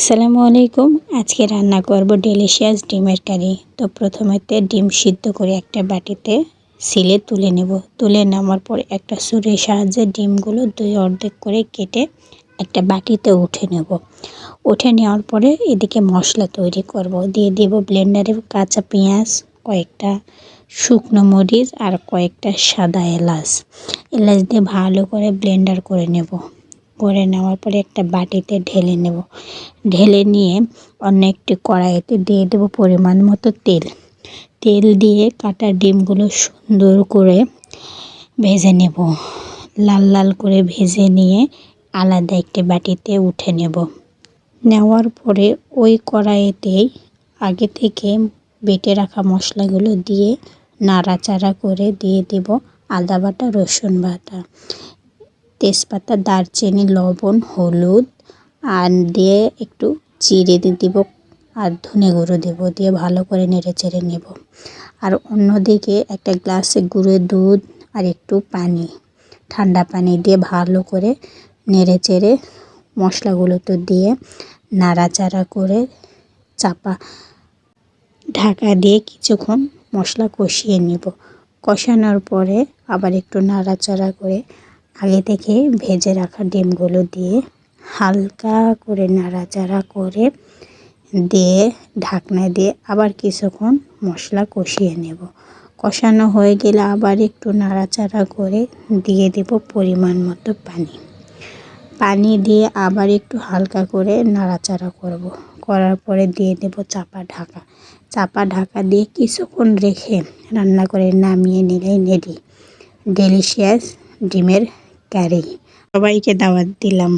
আসসালামু আলাইকুম। আজকে রান্না করব ডেলিশিয়াস ডিমের কারি। তো প্রথমেতে ডিম সিদ্ধ করে একটা বাটিতে সিলে তুলে নেব। তুলে নেওয়ার পর একটা সুরের সাহায্যে ডিমগুলো দুই অর্ধেক করে কেটে একটা বাটিতে উঠে নেব। উঠে নেওয়ার পরে এদিকে মশলা তৈরি করব। দিয়ে দেব ব্লেন্ডারে কাঁচা পেঁয়াজ, কয়েকটা শুকনো মরিচ আর কয়েকটা সাদা এলাচ। এলাচ দিয়ে ভালো করে ব্লেন্ডার করে নেব। করে নেওয়ার পরে একটা বাটিতে ঢেলে নেব। ঢেলে নিয়ে অন্য একটি কড়াইতে দিয়ে দেবো পরিমাণ মতো তেল। তেল দিয়ে কাটা ডিমগুলো সুন্দর করে ভেজে নেব। লাল লাল করে ভেজে নিয়ে আলাদা একটি বাটিতে উঠে নেব। নেওয়ার পরে ওই কড়াইতেই আগে থেকে বেটে রাখা মশলাগুলো দিয়ে নাড়াচাড়া করে দিয়ে দেব আদা বাটা, রসুন বাটা। তেজপাতা, দারচিনি, লবণ, হলুদ, আর দিয়ে একটু চিড়ে দিয়ে দিব আর ধনে গুঁড়ো দেবো, দিয়ে ভালো করে নেড়ে চেড়ে নেব। আর অন্যদিকে একটা গ্লাসে গুঁড়ো দুধ আর একটু পানি, ঠান্ডা পানি দিয়ে ভালো করে নেড়ে চেড়ে মশলাগুলো তো দিয়ে নাড়াচাড়া করে চাপা ঢাকা দিয়ে কিছুক্ষণ মশলা কষিয়ে নেব। কষানোর পরে আবার একটু নাড়াচাড়া করে আগে থেকে ভেজে রাখা ডিমগুলো দিয়ে হালকা করে নাড়াচাড়া করে দিয়ে ঢাকনা দিয়ে আবার কিছুক্ষণ মশলা কষিয়ে নেব। কষানো হয়ে গেলে আবার একটু নাড়াচাড়া করে দিয়ে দেব পরিমাণ মতো পানি। পানি দিয়ে আবার একটু হালকা করে নাড়াচাড়া করব। করার পরে দিয়ে দেব চাপা ঢাকা। চাপা ঢাকা দিয়ে কিছুক্ষণ রেখে রান্না করে নামিয়ে নিলেই নেডি ডেলিশিয়াস ডিমের কারি সবাইকে দাওয়াত দিলাম।